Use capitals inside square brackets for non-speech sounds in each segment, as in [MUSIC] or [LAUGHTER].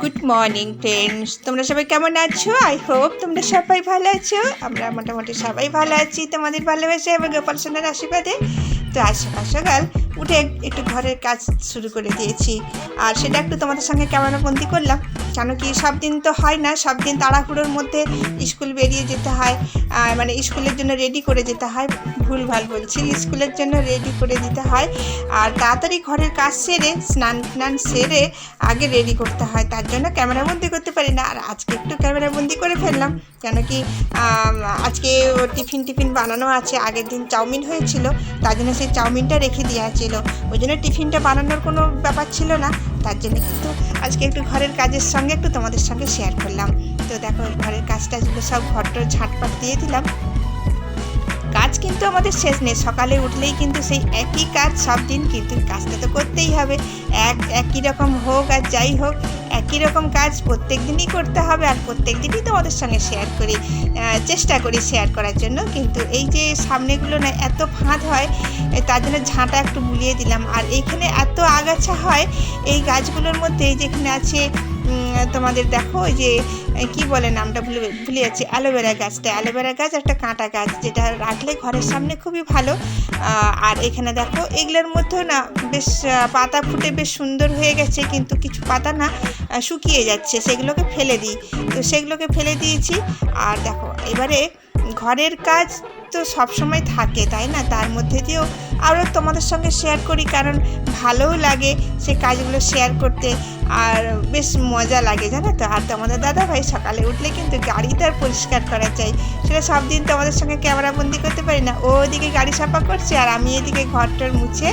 Good morning friends তোমরা সবাই কেমন আছো? আই হোপ তোমরা সবাই ভালো আছো। আমরা মোটামুটি সবাই ভালো আছি তোমাদের ভালোবাসা এবং গোপাল সোনার আশীর্বাদে। তো আজ সকাল উঠে একটু ঘরের কাজ শুরু করে দিয়েছি। আর সেটা একটু তোমাদের সঙ্গে ক্যামেরা বন্দি করলাম। কেন কি সব দিন তো হয় না, সব দিন তাড়াহুড়োর মধ্যে স্কুল বেরিয়ে যেতে হয় মানে স্কুলের জন্য রেডি করে যেতে হয় ভুল ভালো বলছি, স্কুলের জন্য রেডি করে দিতে হয়, আর তাড়াতাড়ি ঘরের কাজ সেরে, স্নান টান সেরে আগে রেডি করতে হয়, তার জন্য ক্যামেরা বন্দি করতে পারি না, আর আজকে একটু ক্যামেরা বন্দি করে ফেললাম, কেন কি আজকে টিফিন টিফিন বানানো আছে, আগের দিন চাউমিন হয়েছিল, তার জন্য সেই চাউমিনটা রেখে দেওয়া ছিল, ওই জন্য টিফিনটা বানানোর কোনো ব্যাপার ছিল না তার জন্য কিন্তু আজকে একটু ঘরের কাজের সঙ্গে একটু তোমাদের সঙ্গে শেয়ার করলাম। তো দেখো, ঘরের কাজ টাজগুলো সব ঘরটর ঝাঁটপাট দিয়ে দিলাম। কাজ কিন্তু আমাদের শেষ নেই। সকালে উঠলেই কিন্তু সেই একই কাজ, সব দিন কিন্তু কাজটা তো করতেই হবে। এক, একই রকম হোক আর যাই হোক, একই রকম কাজ প্রত্যেক দিনই করতে হবে আর প্রত্যেক দিনই তোমাদের সঙ্গে শেয়ার করি চেষ্টা করি শেয়ার করার জন্য। কিন্তু এই যে সামনেগুলো না এত ফাঁদ হয় তার জন্য ঝাঁটা একটু বুলিয়ে দিলাম। আর এইখানে এত আগাছা হয়, এই গাছগুলোর মধ্যে যেখানে আছে তোমাদের দেখো যে কি বলে নামটা ভুলে ভুলে যাচ্ছি, অ্যালোভেরা গাছটা। অ্যালোভেরা গাছ একটা কাঁটা গাছ, যেটা রাখলে ঘরের সামনে খুবই ভালো। আর এখানে দেখো, এগুলোর মধ্যেও না বেশ পাতা ফুটে বেশ সুন্দর হয়ে গেছে, কিন্তু কিছু পাতা না শুকিয়ে যাচ্ছে। সেগুলোকে ফেলে দিই। তো সেগুলোকে ফেলে দিয়েছি। আর দেখো, এবারে ঘরের কাজ তো সবসময় থাকে, তাই না? তার মধ্যে দিয়েও আরও তোমাদের সঙ্গে শেয়ার করি, কারণ ভালোও লাগে সে কাজগুলো শেয়ার করতে আর বেশ মজা লাগে, জানো তো? আর তোমাদের দাদা ভাই সকালে উঠলে কিন্তু গাড়ি গাড়িটা পরিষ্কার করা চাই। সেটা সব দিন তোমাদের সঙ্গে ক্যামেরাবন্দি করতে পারি না। ও ওদিকে গাড়ি সাফা করছে আর আমি এদিকে ঘরটার মুছে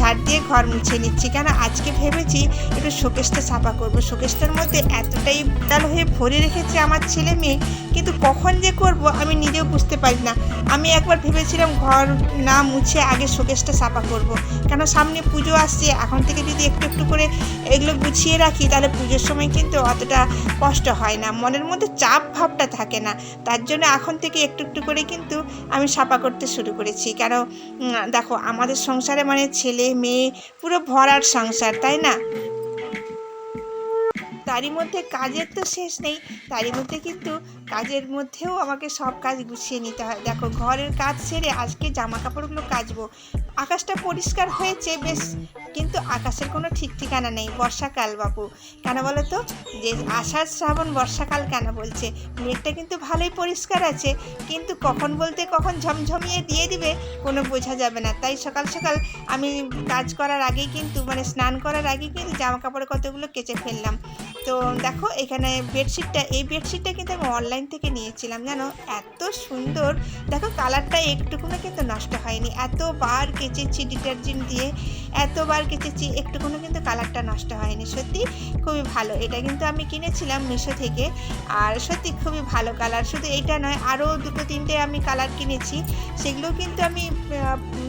ঝাড় দিয়ে ঘর মুছে নিচ্ছি। কেন? আজকে ভেবেছি একটু শোকেসটা সাফা করব। শোকেশটার মধ্যে এতটাই ডাল হয়ে ভরে রেখেছে আমার ছেলে মেয়ে, কিন্তু কখন যে করব আমি নিজেও বুঝতে পারি না। আমি একবার ভেবেছিলাম ঘর না মুছে আগে শোকেসটা সাফা করব। কেন? সামনে পুজো আসছে। এখন থেকে যদি একটু একটু করে এগুলো গুছিয়ে রাখি, তাহলে পুজোর সময় কিন্তু অতটা কষ্ট হয় না। মনের মধ্যে চাপ ভাবটা থাকে না। তার জন্য এখন থেকে একটু একটু করে কিন্তু আমি সাফা করতে শুরু করেছি। কেন? দেখো, আমাদের সংসারে মানে ছেলে মেয়ে পুরো ভরার সংসার তাই না? তারই মধ্যে কাজের তো শেষ নেই, তারই মধ্যে কিন্তু কাজের মধ্যেও আমাকে সব কাজ গুছিয়ে নিতে হয়। দেখো, ঘরের কাজ সেরে আজকে জামা কাপড়গুলো কাচবো। আকাশটা পরিষ্কার হয়েছে, বেশ, কিন্তু আকাশের কোনো ঠিক ঠিকানা নেই। বর্ষাকাল, বাপু। কেন বলো তো যে আষাঢ় শ্রাবণ বর্ষাকাল কেন বলছে? মেঘটা কিন্তু ভালোই পরিষ্কার আছে, কিন্তু কখন বলতে কখন ঝমঝমিয়ে দিয়ে দিবে কোনো বোঝা যাবে না। তাই সকাল সকাল আমি কাজ করার আগেই কিন্তু মানে স্নান করার আগেই কিন্তু জামা কাপড় কতগুলো কেচে ফেললাম। তো দেখো, এখানে বেডশিটটা এই বেডশিটটা কিন্তু আমি অনলাইন থেকে নিয়েছিলাম, জানো? এত সুন্দর। দেখো কালারটা একটুকুনো কিন্তু নষ্ট হয়নি। এতবার কেচেছি ডিটারজেন্ট দিয়ে, এতবার কেচেছি একটুকুনো কিন্তু কালারটা নষ্ট হয়নি। সত্যি খুবই ভালো। এটা কিন্তু আমি কিনেছিলাম মিশো থেকে। আর সত্যি খুবই ভালো কালার শুধু এটা নয়, আরও দুটো, তিনটে আমি কালার কিনেছি। সেগুলো কিন্তু আমি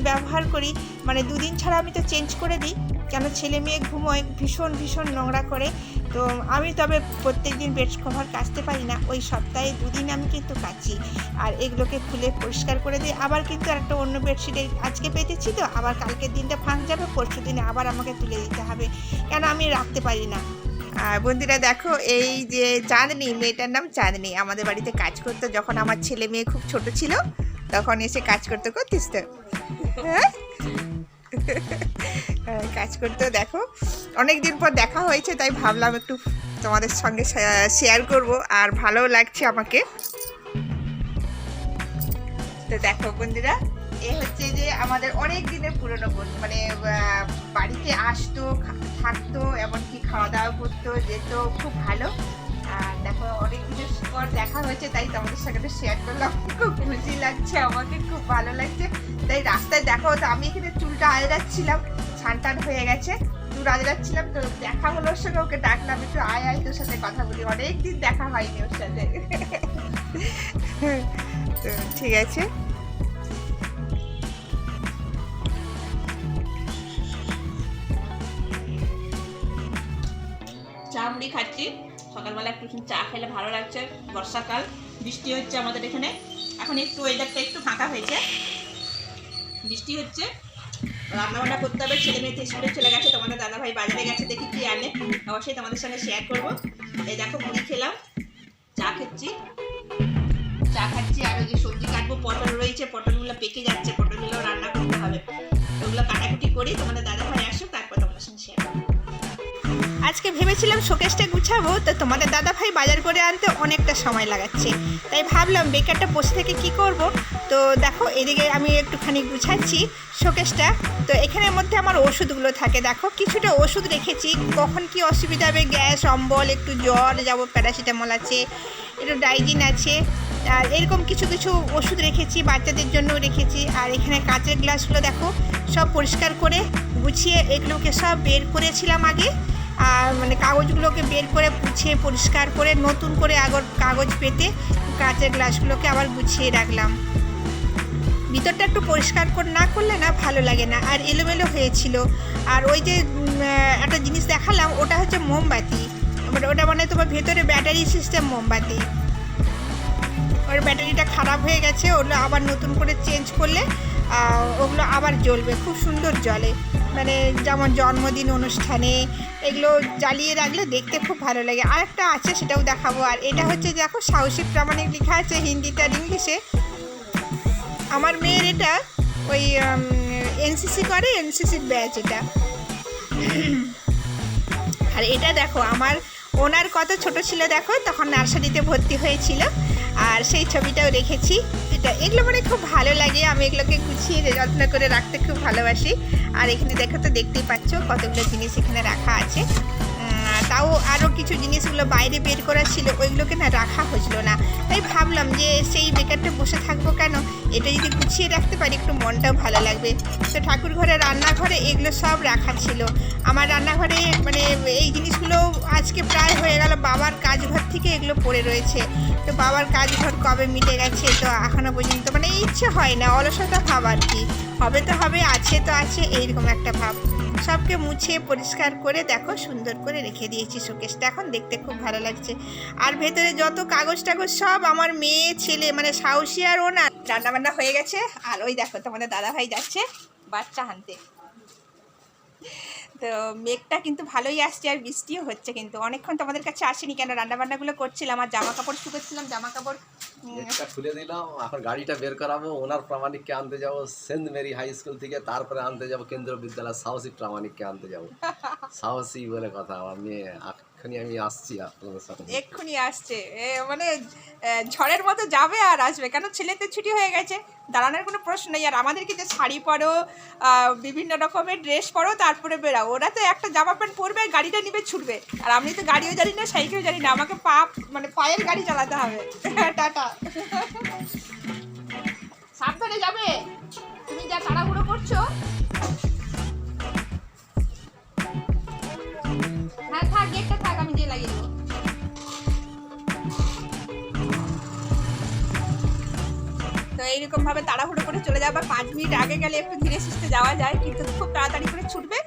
ব্যবহার করি। মানে দুদিন ছাড়া আমি তো চেঞ্জ করে দিই। কেন ছেলে মেয়ে ঘুমোয়, ভীষণ ভীষণ নোংরা করে। তো আমি তবে প্রত্যেক দিন বেড কভার কাচতে পারি না ওই সপ্তাহে দুদিন আমি কিন্তু কাচি। আর এগুলোকে খুলে পরিষ্কার করে দিই আবার কিন্তু একটা অন্য বেডশিট আজকে পেতেছি তো আবার কালকের দিনটা ফাঁক যাবে পরশু দিনে আবার আমাকে তুলে দিতে হবে। কেন আমি রাখতে পারি না? আর বন্ধুরা দেখো এই যে চাঁদনি মেয়েটার নাম চাঁদনি। আমাদের বাড়িতে কাজ করতো যখন আমার ছেলে মেয়ে খুব ছোট ছিল তখন এসে কাজ করতে করতিস তো? হ্যাঁ, [LAUGHS] কাজ করতেও দেখো। অনেক দিন পর দেখা হয়েছে, তাই ভাবলাম একটু তোমাদের সঙ্গে শেয়ার করব, আর ভালোও লাগছে আমাকে। তো দেখো বন্ধুরা, এ হচ্ছে যে আমাদের অনেক দিনের পুরনো বন্ধু মানে বাড়িতে আসতো থাকতো, এমনকি খাওয়া দাওয়া করতো, যেত, খুব ভালো। আর দেখো, অনেক দিনের পর দেখা হয়েছে, তাই তোমাদের সঙ্গে শেয়ার করলাম। খুব খুশি লাগছে, আমাকে খুব ভালো লাগছে। তাই রাস্তায় দেখা হতো আমি এখানে চুলটা আজরাচ্ছিলাম ছান টান হয়ে গেছে, চুল আজরাচ্ছিলাম তো দেখা হলো ওর সঙ্গে, ওকে ডাকলাম, একটু আয় আয়, তোর সাথে কথা বলি। অনেক দিন দেখা হয়নি ওর সাথে। তো ঠিক আছে। চা মুড়ি খাচ্ছি। সকালবেলা একটু চা খেলে ভালো লাগছে, বর্ষাকাল, বৃষ্টি হচ্ছে আমাদের এখানে। এখন একটু ওয়েদারটা একটু ফাঁকা হয়েছে। বৃষ্টি হচ্ছে তো রান্না বান্না করতে হবে, ছেলে মেয়ে তো স্কুলে চলে গেছে, তোমাদের দাদা ভাই বাজারে গেছে, দেখি কি আনে। অবশ্যই তোমাদের সঙ্গে শেয়ার করব। এই দেখো, মুড়ি খেলাম, চা খাচ্ছি। চা খাচ্ছি, আর ওই যে সবজি কাটবো, পটল রয়েছে, পটলগুলো পেকে যাচ্ছে, পটলগুলো রান্না করতে হবে। ওগুলো কাটাকুটি করি, তোমাদের দাদা ভাই আসুক, তারপর তোমাদের সঙ্গে শেয়ার করব। আজকে ভেবেছিলাম শোকেসটা গুছাবো, তো তোমাদের দাদা ভাই বাজার করে আনতে অনেকটা সময় লাগাচ্ছে। তাই ভাবলাম বেকারটা বসে থেকে কি করব? তো দেখো, এদিকে আমি একটুখানি গুছাচ্ছি শোকেসটা। তো এখানের মধ্যে আমার ওষুধগুলো থাকে। দেখো, কিছুটা ওষুধ রেখেছি। কখন কি অসুবিধা হবে? গ্যাস, অম্বল, একটু জ্বর, যাব প্যারাসিটামল আছে, একটু ডাইজিন আছে। আর এরকম কিছু কিছু ওষুধ রেখেছি, বাচ্চাদের জন্যও রেখেছি। আর এখানে কাঁচের গ্লাসগুলো দেখো, সব পরিষ্কার করে গুছিয়ে এগুলোকে সব বের করেছিলাম আগে। মানে কাগজগুলোকে বের করে গুছিয়ে পরিষ্কার করে নতুন করে আগর কাগজ পেতে কাঁচের গ্লাসগুলোকে আবার গুছিয়ে রাখলাম। ভিতরটা একটু পরিষ্কার করে না করলে না ভালো লাগে না। আর এলোমেলো হয়েছিল। আর ওই যে একটা জিনিস দেখালাম, ওটা হচ্ছে মোমবাতি। মানে ওটা মানে তোমার ভেতরে ব্যাটারি সিস্টেম মোমবাতি। ওর ব্যাটারিটা খারাপ হয়ে গেছে, ওগুলো আবার নতুন করে চেঞ্জ করলে ওগুলো আবার জ্বলবে। খুব সুন্দর জ্বলে। মানে যেমন জন্মদিন অনুষ্ঠানে, এগুলো জ্বালিয়ে রাখলে দেখতে খুব ভালো লাগে। আর একটা আছে, সেটাও দেখাবো। আর এটা হচ্ছে, দেখো, সাহসী প্রামাণিক লেখা আছে হিন্দিতে আর ইংলিশে। আমার মেয়ের এটা ওই এনসিসি করে, এনসিসির ব্যাচ এটা। আর এটা দেখো, আমার ওনার কত ছোট ছিল দেখো, তখন নার্সারিতে ভর্তি হয়েছিল। আর সেই ছবিটাও রেখেছি এটা, এগুলো মানে খুব ভালো লাগে। আমি এগুলোকে গুছিয়ে যত্ন করে রাখতে খুব ভালোবাসি। আর এখানে দেখো তো দেখতেই পাচ্ছ কতগুলো জিনিস এখানে রাখা আছে। তাও আরও কিছু জিনিসগুলো বাইরে বের করা ছিল, ওইগুলোকে না রাখা হয়েছিল না। তাই ভাবলাম যে সেই বেকারটা বসে থাকব কেন? এটা যদি গুছিয়ে রাখতে পারি, একটু মনটাও ভালো লাগবে। তো ঠাকুর ঘরে রান্নাঘরে এগুলো সব রাখা ছিল। আমার রান্নাঘরে মানে এই জিনিসগুলো আজকে প্রায় হয়ে গেল, বাবার কাজঘর থেকে এগুলো পড়ে রয়েছে। তো বাবার কাজঘর কবে মিটে গেছে, তো এখনও পর্যন্ত মানে ইচ্ছে হয় না, অলসতা ভাব আর কি। হবে তো হবে, আছে তো আছে, এইরকম একটা ভাব। সবকে মুছে পরিষ্কার করে দেখো, সুন্দর করে রেখে দিয়েছি শোকেসটা। এখন দেখতে খুব ভালো লাগছে। আর ভেতরে যত কাগজ টাগজ সব আমার মেয়ে, ছেলে মানে সাহসী আর ওনার। রান্নাবান্না হয়ে গেছে। আর ওই দেখো তোমাদের দাদাভাই যাচ্ছে বাচ্চা হানতে তো মেঘটা কিন্তু ভালোই আসছে আর বৃষ্টিও হচ্ছে কিন্তু। অনেকক্ষণ তোমাদের কাছে আসেনি কেন? রান্না বান্নাগুলো করছিলাম আর জামা কাপড় শুকোচ্ছিলাম জামা কাপড় খুলে দিলাম এখন গাড়িটা বের করাবো ওনার প্রামাণিককে আনতে যাব সেন্ট মেরি হাই স্কুল থেকে তারপরে আনতে যাব কেন্দ্রীয় বিদ্যালয় সাহসী প্রামাণিককে আনতে যাব। [LAUGHS] সাহসী বলে কথা মেয়ে এখনই আমি আসছি আপনাদের সাথে। এক্ষুনি আসছে। মানে ঝড়ের মতো যাবে আর আসবে। কেন? ছেলেতে ছুটি হয়ে গেছে দাঁড়ানোর কোনো প্রশ্ন নেই। আর আমাদেরকে যে শাড়ি পরো বিভিন্ন রকমের ড্রেস পরো তারপরে বেরাও ওরা তো একটা জামা প্যান্ট পরবে, গাড়িটা নিবে, ছুটবে। আর আমি তো গাড়িও জানি না সাইকেলও জানি না, আমাকে পা মানে পায়ের গাড়ি চালাতে হবে। [LAUGHS] টাটা। সাবধানে যাবে। তুমি যা তাড়াহুড়ো করছ। হ্যাঁ গেটটা থাক, আমি যে লাগিয়ে দেবো। তো এইরকম ভাবে তাড়াহুড়ো করে চলে যাবে পাঁচ মিনিট আগে গেলে একটু ধীরে সুস্থে যাওয়া যায়, কিন্তু খুব তাড়াতাড়ি করে ছুটবে।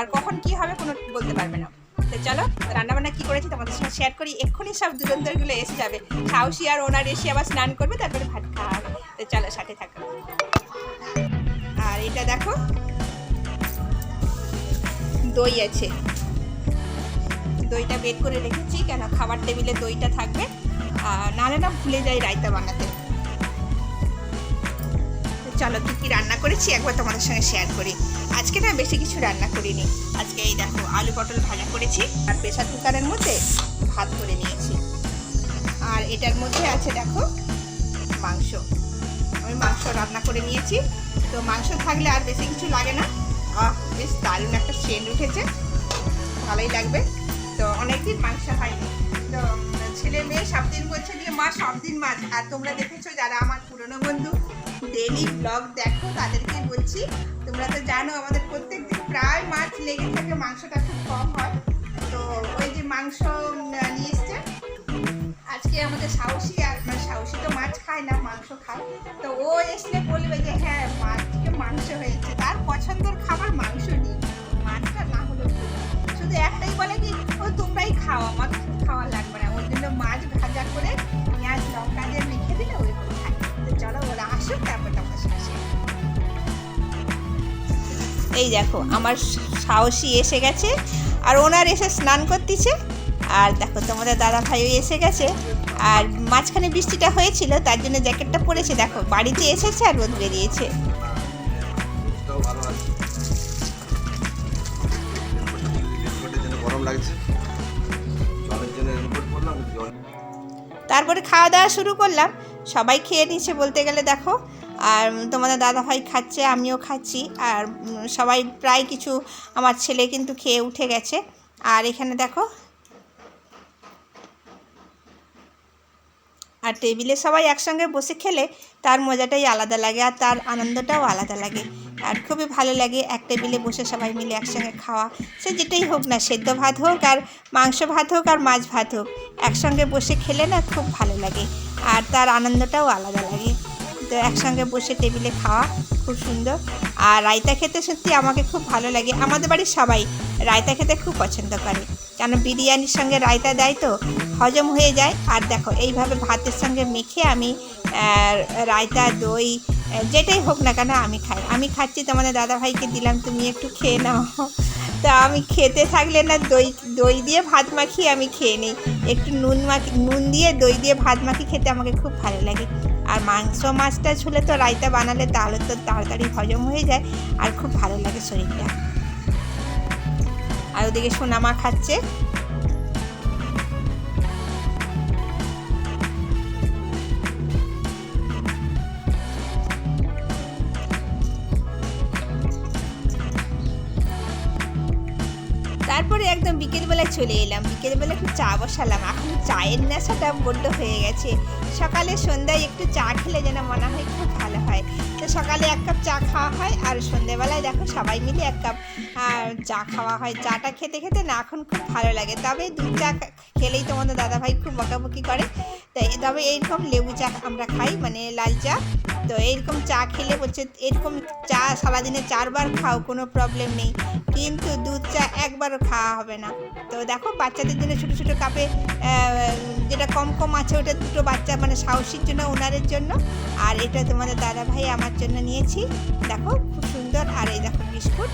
আর কখন কি হবে কোনো বলতে পারবে না। তো চলো, রান্নাবান্না কি করেছি তোমাদের সঙ্গে শেয়ার করি। এক্ষুনি সব দুরন্তরগুলো এসে যাবে। সাহসী আর ওনার এসে আবার স্নান করবে, তারপরে ভাত খাওয়া তো চলো, সাথে থাকো। আর এটা দেখো, দই আছে। দইটা বের করে রেখেছি, কেন খাবার টেবিলে দইটা থাকবে। নাহলে না ভুলে যাই রায়তা বানাতে। চলো, কী কী রান্না করেছি একবার তোমাদের সঙ্গে শেয়ার করি। আজকে না বেশি কিছু রান্না করিনি। আজকে এই দেখো, আলু পটল ভাজা করেছি, আর প্রেশার কুকারের মধ্যে ভাত করে নিয়েছি। আর এটার মধ্যে আছে দেখো, মাংস। আমি মাংস রান্না করে নিয়েছি। তো মাংস থাকলে আর বেশি কিছু লাগে না। বেশ দারুণ একটা সেন্ট উঠেছে। ভালোই লাগবে। তো অনেকদিন মাংস হয়নি। তো, ছেলে মেয়ে সব দিন বলছে যে, মা, সব দিন মাছ। আর তোমরা দেখেছ যারা আমার পুরনো বন্ধু ডেলি ব্লগ দেখো, তাদেরকে বলছি তোমরা তো জানো, আমাদের প্রত্যেক দিন প্রায় মাছ লেগে থাকে, মাংসটা খুব কম হয়। তো ওই যে মাংস নিয়ে এসছে। আজকে আমাদের সাহসী আর মানে সাহসী তো মাছ খায় না, মাংস খায়। তো ও এসলে বলবে যে হ্যাঁ মাছ থেকে মাংস হয়েছে। তার পছন্দের খাবার মাংস নেই। মাছটা না চলবে। শুধু একটাই বলে কি, ও, তোমরাই খাও আমার খাওয়া লাগবে না। ওই জন্য এই দেখো, আমার সাহসী এসে গেছে, আর ওনার এসে স্নান করতেছে। আর দেখো, তোমাদের দাদা ভাইও এসে গেছে। আর মাঝখানে বৃষ্টিটা হয়েছিল, তার জন্য জ্যাকেটটা পরেছে। দেখো, বাড়িতে এসেছে আর রোদ বেরিয়েছে। তারপরে খাওয়া দাওয়া শুরু করলাম। সবাই খেয়ে নিচ্ছে বলতে গেলে, দেখো আর তোমাদের দাদা ভাই খাচ্ছে, আমিও খাচ্ছি। আর সবাই প্রায় কিছু আমার ছেলে কিন্তু খেয়ে উঠে গেছে। আর এখানে দেখো। আর টেবিলে সবাই একসঙ্গে বসে খেলে, তার মজাটাই আলাদা লাগে আর তার আনন্দটাও আলাদা লাগে। আর খুবই ভালো লাগে এক টেবিলে বসে সবাই মিলে একসঙ্গে খাওয়া। সে যেটাই হোক না, সেদ্ধ ভাত হোক আর মাংস ভাত হোক আর মাছ ভাত হোক, একসঙ্গে বসে খেলে না খুব ভালো লাগে। আর তার আনন্দটাও আলাদা লাগে। তো একসঙ্গে বসে টেবিলে খাওয়া খুব সুন্দর। আর রায়তা খেতে সত্যি আমাকে খুব ভালো লাগে। আমাদের বাড়ির সবাই রায়তা খেতে খুব পছন্দ করে। কেন বিরিয়ানির সঙ্গে রায়তা দেয় তো হজম হয়ে যায়। আর দেখো, এইভাবে ভাতের সঙ্গে মেখে আমি রায়তা, দই যেটাই হোক না কেন আমি খাই। আমি খাচ্ছি তোমাদের দাদাভাইকে দিলাম, তুমি একটু খেয়ে নাও। তা আমি খেতে থাকলে না দই দই দিয়ে ভাত মাখিয়ে আমি খেয়ে নিই। একটু নুন মাখি, নুন দিয়ে, দই দিয়ে ভাত মাখি খেতে আমাকে খুব ভালো লাগে। আর মাংস মাছটা ঝুলে তো রায়তা বানালে তাহলে তো তাড়াতাড়ি হজম হয়ে যায়। আর খুব ভালো লাগে শরীরটা। আর ওদিকে সোনামা খাচ্ছে। একদম বিকেলবেলায় চলে এলাম। বিকেলবেলা একটু চা বসালাম। এখন চায়ের নেশাটা বড্ড হয়ে গেছে। সকালে সন্ধ্যায় একটু চা খেলে যেন মনে হয় খুব ভালো হয়। সকালে এক কাপ চা খাওয়া হয় আর সন্ধ্যেবেলায় দেখো সবাই মিলে এক কাপ চা খাওয়া হয়। চাটা খেতে খেতে না এখন খুব ভালো লাগে। তবে দুধ চা খেলেই তোমাদের দাদাভাই খুব বকাবকি করে। তাই তবে এইরকম লেবু চা আমরা খাই মানে লাল চা। তো এইরকম চা খেলে বলছে এরকম চা সারাদিনে চারবার খাও, কোনো প্রবলেম নেই। কিন্তু দুধ চা একবারও খাওয়া হবে না। তো দেখো বাচ্চাদের জন্য ছোটো ছোটো কাপে যেটা কম কম আছে, ওটা দুটো বাচ্চা মানে সাহসীর জন্য ওনারের জন্য। আর এটা তোমাদের দাদা ভাই আমার জন্য নিয়েছি। দেখো, খুব সুন্দর। আর এই দেখো বিস্কুট।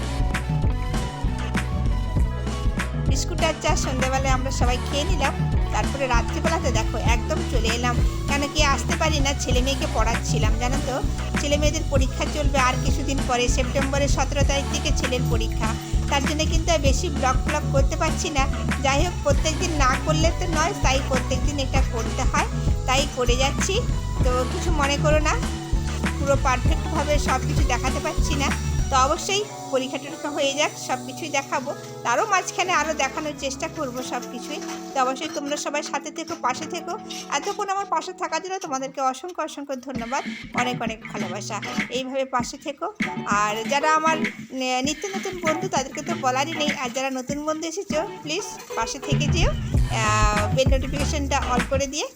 বিস্কুট আর চা সন্ধ্যাবেলায় আমরা সবাই খেয়ে নিলাম। তারপরে রাত্রিবেলাতে দেখো, একদম চলে এলাম। কেন কি আসতে পারি না, ছেলে মেয়েকে পড়াচ্ছিলাম, জানো তো? ছেলে মেয়েদের পরীক্ষা চলবে আর কিছুদিন পরে, সেপ্টেম্বরের সতেরো তারিখ থেকে ছেলের পরীক্ষা। তার জন্য কিন্তু বেশি ব্লগ ব্লগ করতে পারছি না। যাই হোক প্রত্যেক দিন না করলে তো নয়, তাই প্রত্যেক দিন এটা করতে হয়। তাই করে যাচ্ছি। তো কিছু মনে করো না। পুরো পারফেক্টভাবে সব কিছু দেখাতে পারছি না। তো অবশ্যই পরীক্ষা টরীক্ষা হয়ে যাক সব কিছুই দেখাবো। তারও মাঝখানে আরও দেখানোর চেষ্টা করব সব কিছুই তো অবশ্যই তোমরা সবাই সাথে থেকো, পাশে থেকো। এতক্ষণ আমার পাশে থাকার জন্য তোমাদেরকে অসংখ্য অসংখ্য ধন্যবাদ। অনেক অনেক ভালোবাসা। এইভাবে পাশে থেকো। আর যারা আমার নিত্য নতুন বন্ধু তাদেরকে তো বলারই নেই। আর যারা নতুন বন্ধু এসেছ প্লিজ পাশে থেকে যেও। বেল নোটিফিকেশনটা অল করে দিয়ে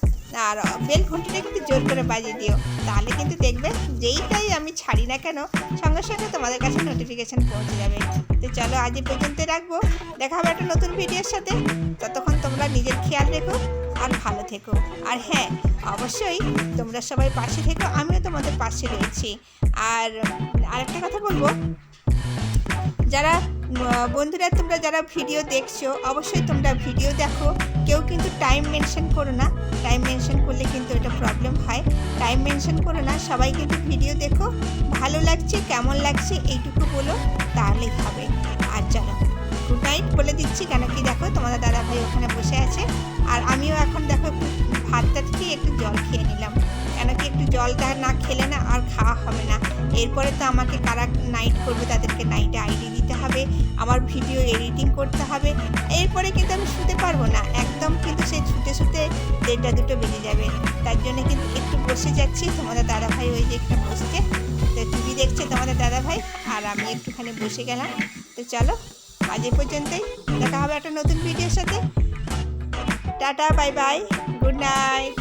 আর বেল ঘন্টিটা কিন্তু জোর করে বাজিয়ে দিও। তাহলে কিন্তু দেখবে যেইটাই আমি ছাড়ি না কেন, সঙ্গে সঙ্গে তোমাদের কাছে নোটিফিকেশান পৌঁছে যাবে। তো চলো আজ এই পর্যন্ত রাখব। দেখা হবে একটা নতুন ভিডিওর সাথে। ততক্ষণ তোমরা নিজের খেয়াল রেখো আর ভালো থেকো। আর হ্যাঁ অবশ্যই তোমরা সবাই পাশে থেকো, আমিও তোমাদের পাশে রয়েছি। আর আরেকটা কথা বলব, যারা বন্ধুরা, তোমরা যারা ভিডিও দেখছ, অবশ্যই তোমরা ভিডিও দেখো। কেউ কিন্তু টাইম মেনশন করো না। টাইম মেনশন করলে কিন্তু এটা প্রবলেম হয়। টাইম মেনশন করো না, সবাই কিন্তু ভিডিও দেখো। ভালো লাগছে, কেমন লাগছে, এইটুকু বলো, তাহলেই হবে। আর চলো গুড নাইট বলে দিচ্ছি, কেন কি দেখো, তোমাদের দাদা ভাই ওখানে বসে আছে। আর আমিও এখন দেখো, ভাতটা খেয়ে একটু জল খেয়ে নিলাম। কেন কি একটু জলটা না খেলে না আর খাওয়া হবে না। এরপরে তো আমাকে কারা নাইট করবে তাদেরকে নাইটে আইডি দিতে হবে, আমার ভিডিও এডিটিং করতে হবে। এরপরে কিন্তু আমি শুতে পারব না। একদম কিন্তু সেই শুতে শুতে দেড়টা দুটো বেজে যাবে। তার জন্য কিন্তু একটু বসে যাচ্ছি। তোমাদের দাদা ভাই ওই যে একটু বসছে। তো টিভি দেখছে তোমাদের দাদা ভাই আর আমি একটুখানি বসে গেলাম। তো চলো আজ এ পর্যন্তই। দেখা হবে একটা নতুন ভিডিওর সাথে। Tata bye bye good night